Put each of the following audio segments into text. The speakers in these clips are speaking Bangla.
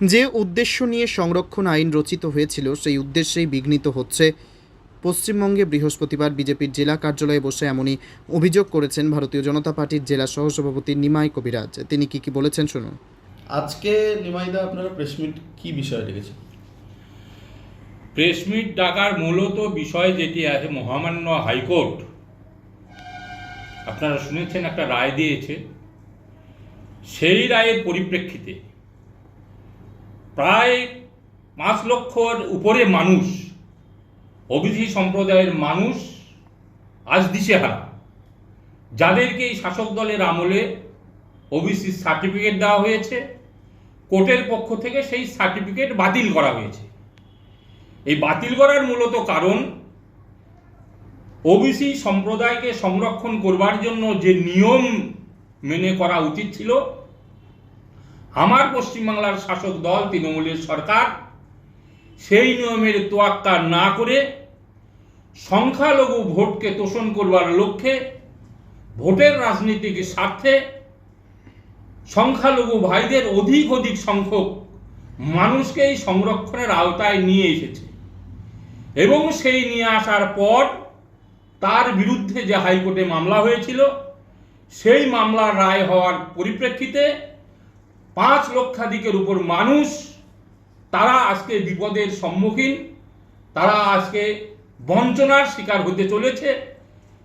যে উদ্দেশ্য নিয়ে সংরক্ষণ আইন রচিত হয়েছিল সেই উদ্দেশ্যেই বিঘ্নিত হচ্ছে। পশ্চিমবঙ্গে বৃহস্পতিবার বিজেপির জেলা কার্যালয়ে বসে এমনই অভিযোগ করেছেন ভারতীয় জনতা পার্টির জেলা সহসভাপতি নিমাই কবিরাজ। তিনি কি কি বলেছেন শুনুন। আজকে নিমাইদা আপনারা প্রেস মিট কি বিষয়ে রেখেছেন প্রেস মিট ডাকার মূলত বিষয় যেটি আছে মহামান্য হাইকোর্ট। আপনারা শুনেছেন একটা রায় দিয়েছে। সেই রায়ের পরিপ্রেক্ষিতে প্রায় পাঁচ লক্ষর উপরে মানুষ ওবিসি সম্প্রদায়ের মানুষ আজ দিশেহারা। যাদেরকে এই শাসক দলের আমলে ওবিসি সার্টিফিকেট দেওয়া হয়েছে, কোর্টের পক্ষ থেকে সেই সার্টিফিকেট বাতিল করা হয়েছে। এই বাতিল করার মূলত কারণ, ওবিসি সম্প্রদায়কে সংরক্ষণ করবার জন্য যে নিয়ম মেনে করা উচিত ছিল আমার পশ্চিমবাংলার শাসক দল তৃণমূলের সরকার, সেই নিয়মের তোয়াক্কা না করে সংখ্যালঘু ভোটকে তোষণ করবার লক্ষ্যে, ভোটের রাজনীতিক স্বার্থে সংখ্যালঘু ভাইদের অধিক অধিক সংখ্যক মানুষকে এই সংরক্ষণের আওতায় নিয়ে এসেছে। এবং সেই নিয়ে আসার পর তার বিরুদ্ধে যে হাইকোর্টে মামলা হয়েছিল, সেই মামলার রায় হওয়ার পরিপ্রেক্ষিতে পাঁচ লক্ষাধিকের উপর মানুষ, তারা আজকে বিপদের সম্মুখীন, তারা আজকে বঞ্চনার শিকার হতে চলেছে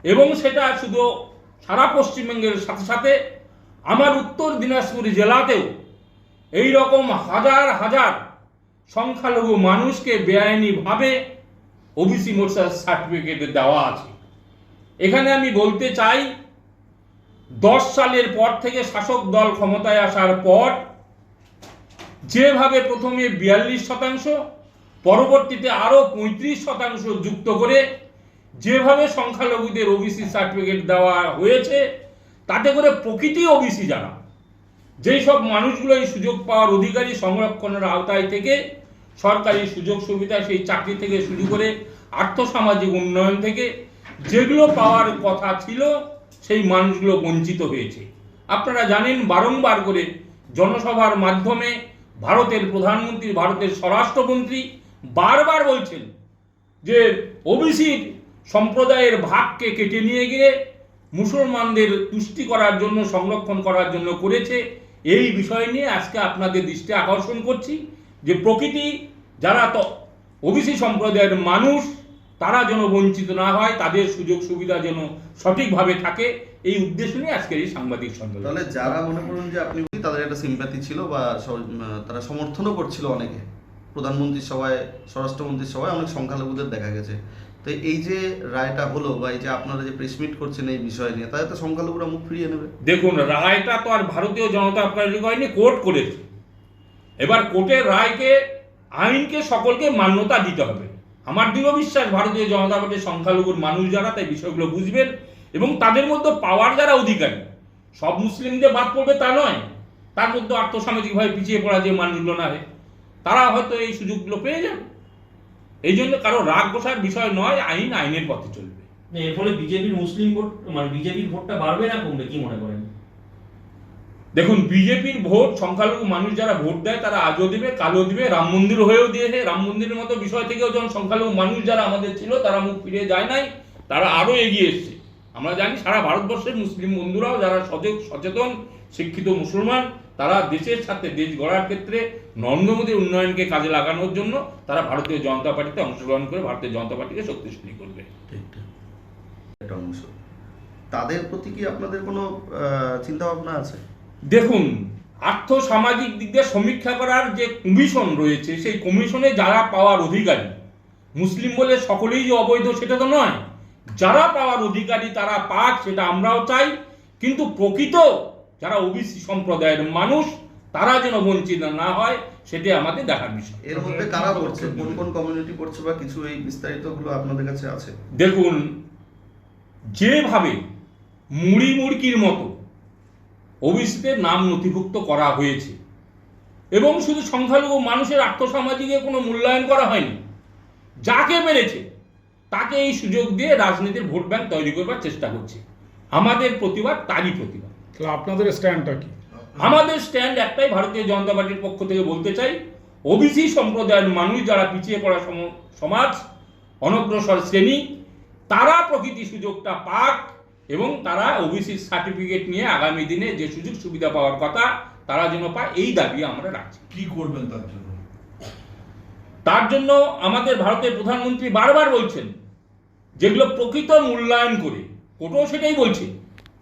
এবং সেটা শুধু সারা পশ্চিমবঙ্গের সাথে সাথে আমার উত্তর দিনাজপুর জেলাতেও এই রকম হাজার হাজার সংখ্যালঘু মানুষকে বেআইনিভাবে ওবিসি মোর্চার সার্টিফিকেট দেওয়া আছে। এখানে আমি বলতে চাই দশ সালের পর থেকে শাসক দল ক্ষমতায় আসার পর যেভাবে প্রথমে বিয়াল্লিশ শতাংশ, পরবর্তীতে আরও পঁয়ত্রিশ শতাংশ যুক্ত করে যেভাবে সংখ্যালঘুদের ওবিসি সার্টিফিকেট দেওয়া হয়েছে, তাতে করে প্রকৃতি ওবিসি যারা যেই সব মানুষগুলো এই সুযোগ পাওয়ার অধিকারী সংরক্ষণের আওতায় থেকে সরকারি সুযোগ সুবিধা, সেই চাকরি থেকে শুরু করে আর্থসামাজিক উন্নয়ন থেকে যেগুলো পাওয়ার কথা ছিল সেই মানুষগুলো বঞ্চিত হয়েছে। আপনারা জানেন, বারংবার করে জনসভার মাধ্যমে ভারতের প্রধানমন্ত্রী, ভারতের স্বরাষ্ট্রমন্ত্রী বারবার বলছেন যে ওবিসির সম্প্রদায়ের ভাগকে কেটে নিয়ে গিয়ে মুসলমানদের তুষ্টি করার জন্য, সংরক্ষণ করার জন্য করেছে। এই বিষয় নিয়ে আজকে আপনাদের দৃষ্টি আকর্ষণ করছি যে প্রকৃতি, যারা তো ওবিসি সম্প্রদায়ের মানুষ তারা যেন বঞ্চিত না হয় তাদের সুযোগ সুবিধা যেন সঠিকভাবে থাকে এই উদ্দেশ্য নিয়ে আজকের এই সাংবাদিক সম্মেলন। তাহলে যারা মনে করুন যে আপনি তাদের একটা সিম্প্যাথি ছিল বা তারা সমর্থনও করছিল অনেকে। প্রধানমন্ত্রীর সভায় স্বরাষ্ট্রমন্ত্রীর সভায় অনেক সংখ্যালঘুদের দেখা গেছে। তো এই যে রায়টা হলো বা এই যে আপনারা যে প্রেস মিট করছেন এই বিষয় নিয়ে তাদের তো সংখ্যালঘুরা মুখ ফিরিয়ে নেবে। দেখুন রায়টা তো আর ভারতীয় জনতা পার্টি হয়নি কোর্ট করেছে। এবার কোর্টের রায়কে আইনকে সকলকে মান্যতা দিতে হবে। আমার দৃঢ় বিশ্বাস ভারতীয় জনতা পার্টির সংখ্যালঘুর মানুষ যারা তাই বিষয়গুলো বুঝবেন এবং তাদের মধ্যে পাওয়ার যারা অধিকারী। সব মুসলিমদের বাদ পড়বে তা নয়। তার মধ্যে আর্থসামাজিকভাবে পিছিয়ে পড়া যে মানুষগুলো না রে, তারা হয়তো এই সুযোগগুলো পেয়ে যাবে। এই জন্য কারও রাগ বসার বিষয় নয় আইন আইনের পথে চলবে। এর ফলে বিজেপির মুসলিম ভোট মানে বিজেপির ভোটটা বাড়বে না কমবে কি মনে করেন? দেখুন, বিজেপির ভোট, সংখ্যালঘু মানুষ যারা ভোট দেয়, তারা আজও দিবে, কালও দিবে, রাম মন্দির হয়েও দিয়েছে। রাম মন্দিরের মতো বিষয় থেকেও যখন সংখ্যালঘু মানুষ যারা আমাদের ছিল, তারা মুখ ফিরে যায় নাই, তারা আরও এগিয়ে এসছে। আমরা জানি সারা ভারতবর্ষের মুসলিম বন্ধুরাও, যারা সচেত, সচেতন, শিক্ষিত মুসলমান, তারা দেশের সাথে দেশ গড়ার ক্ষেত্রে নরেন্দ্র মোদীর উন্নয়নকে কাজে লাগানোর জন্য তারা ভারতীয় জনতা পার্টিতে অংশগ্রহণ করে ভারতীয় জনতা পার্টিকে শক্তিশালী করবে। অংশ। তাদের প্রতি কি আপনাদের কোনো চিন্তা ভাবনা আছে? দেখুন আর্থ সামাজিক দিক দিয়ে সমীক্ষা করার যে কমিশন রয়েছে সেই কমিশনে যারা পাওয়ার অধিকারী মুসলিম বলে সকলেই যে অবৈধ সেটা তো নয়। যারা পাওয়ার অধিকারী তারা পাক সেটা আমরাও চাই। কিন্তু প্রকৃত যারা ওবিসি সম্প্রদায়ের মানুষ তারা যেন বঞ্চিত না হয় সেটি আমাদের দেখার বিষয়। এর মধ্যে কারা পড়ছে কোন কোন কমিউনিটি পড়ছে বা কিছু এই বিস্তারিতগুলো আপনাদের কাছে আছে? দেখুন যেভাবে মুড়ি মুড়কির মতো ওবিসিতে নাম নথিভুক্ত করা হয়েছে। এবং শুধু সংখ্যালঘু মানুষের আর্থসামাজিকে কোনো মূল্যায়ন করা হয়নি। যাকে মেরেছে তাকে এই সুযোগ দিয়ে রাজনীতির ভোট ব্যাংক তৈরি করবার চেষ্টা করছে। আমাদের প্রতিবাদ তারই প্রতিবাদ। তাহলে আপনাদের স্ট্যান্ডটা কি? আমাদের স্ট্যান্ড একটাই ভারতীয় জনতা পার্টির পক্ষ থেকে বলতে চাই ওবিসি সম্প্রদায়ের মানুষ যারা পিছিয়ে পড়া সম- সমাজ অনগ্রসর শ্রেণি তারা প্রকৃতি সুযোগটা পাক। এবং তারা ওবিসি সার্টিফিকেট নিয়ে আগামী দিনে যে সুযোগ সুবিধা পাওয়ার কথা তারা যেন পায় এই দাবি আমরা রাখছি। কি করবেন তার জন্য? তার জন্য আমাদের ভারতের প্রধানমন্ত্রী বারবার বলছেন যেগুলো প্রকৃত মূল্যায়ন করে কোর্টও সেটাই বলছে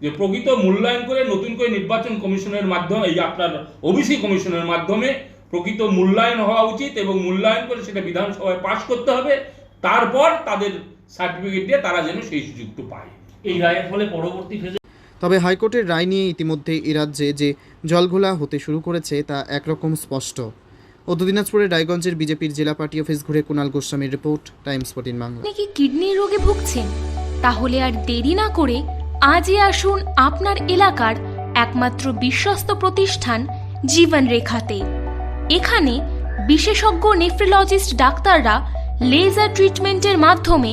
যে প্রকৃত মূল্যায়ন করে নতুন করে নির্বাচন কমিশনের মাধ্যমে এই আপনার ওবিসি কমিশনের মাধ্যমে প্রকৃত মূল্যায়ন হওয়া উচিত এবং মূল্যায়ন করে সেটা বিধানসভায় পাশ করতে হবে। তারপর তাদের সার্টিফিকেট দিয়ে তারা যেন সেই সুযোগটা পায়। এই রায়ের ফলে পরবর্তী ফেজে তবে হাইকোর্টের রায় নিয়ে ইতিমধ্যে এ রাজ্যে যে জলঘোলা হতে শুরু করেছে তা একরকম স্পষ্ট। উত্তর দিনাজপুরের রায়গঞ্জের বিজেপির জেলা পার্টি অফিস ঘুরে কুণাল গোস্বামীর রিপোর্ট টাইমস ফোর্টিন বাংলা। আপনি কি কিডনির রোগে ভুগছেন? তাহলে আর দেরি না করে আজই আসুন আপনার এলাকার একমাত্র বিশ্বস্ত প্রতিষ্ঠান জীবন রেখাতে এখানে বিশেষজ্ঞ নেফ্রোলজিস্ট ডাক্তাররা লেজার ট্রিটমেন্টের মাধ্যমে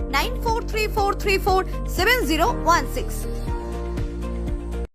9434347016.